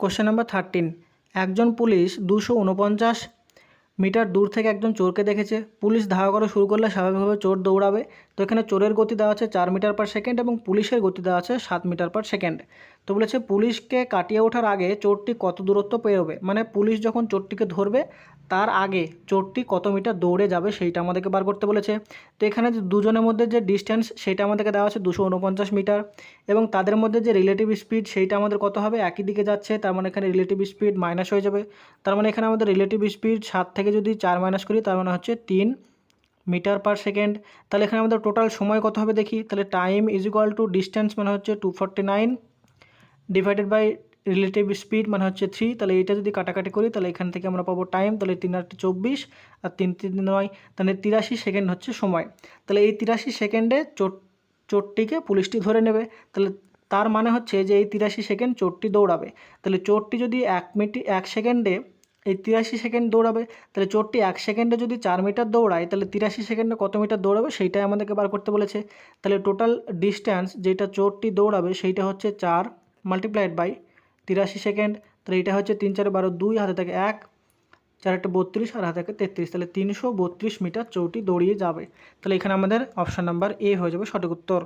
Question number thirteen একজন police দুশো উনপঞ্চাশ মিটার দূর থেকে একজন চোরকে দেখেছে। পুলিশ ধাওয়া করা শুরু করলে স্বাভাবিকভাবে চোর দৌড়াবে। তো এখানে চোরের গতি দেওয়া আছে চার মিটার পার সেকেন্ড এবং পুলিশের গতি দেওয়া আছে সাত মিটার পার সেকেন্ড তো বলেছে পুলিশকে কাটিয়ে ওঠার আগে চোরটি কত দূরত্ব পেরোবে? মানে পুলিশ যখন চোরটিকে ধরবে, তার আগে চোরটি কত মিটার দৌড়ে যাবে সেইটা আমাদেরকে বার করতে বলেছে। তো এখানে যে দুজনের মধ্যে যে ডিস্টেন্স সেটা আমাদেরকে দেওয়া আছে দুশো উনপঞ্চাশ মিটার এবং তাদের মধ্যে যে রিলেটিভ স্পিড সেইটা আমাদের কত হবে? একই দিকে যাচ্ছে, তার মানে এখানে রিলেটিভ স্পিড মাইনাস হয়ে যাবে। তার মানে এখানে আমাদের রিলেটিভ স্পিড সাত থেকে যদি চার মাইনাস করি, তার মানে হচ্ছে তিন মিটার পার সেকেন্ড তাহলে এখানে আমাদের টোটাল সময় কত হবে দেখি? তাহলে time is equal to distance মানে হচ্ছে two forty nine divided by relative speed মানে হচ্ছে থ্রি তাহলে এইটা যদি কাটাকাটি করি, তাহলে এখান থেকে আমরা পাবো টাইম তাহলে তিন আটটি চব্বিশ, আর তিন তিন নয়, তাহলে তিরাশি সেকেন্ড হচ্ছে সময়। তাহলে এই তিরাশি সেকেন্ডে চোট চোরটিকে পুলিশটি ধরে নেবে। তাহলে তার মানে হচ্ছে যে এই তিরাশি সেকেন্ড চোরটি দৌড়াবে। তাহলে চোরটি যদি এক মিনিট এক সেকেন্ডে এই তিরাশি সেকেন্ড দৌড়াবে, তাহলে চোরটি এক সেকেন্ডে যদি চার মিটার দৌড়ায়, তাহলে তিরাশি সেকেন্ডে কত মিটার দৌড়াবে, সেইটাই আমাদেরকে বার করতে বলেছে। তাহলে টোটাল ডিস্ট্যান্স যেটা চোরটি দৌড়াবে, সেইটা হচ্ছে চার মাল্টিপ্লাইড বাই তিরাশি সেকেন্ড তাহলে এটা হচ্ছে তিন চার বারো দুই, হাতে থাকে এক, চার একটা বত্রিশ আর হাতে থাকে তেত্রিশ, তাহলে তিনশো বত্রিশ মিটার চৌটি দৌড়িয়ে যাবে। তাহলে এখানে আমাদের অপশান নাম্বার এ হয়ে যাবে সঠিক উত্তর।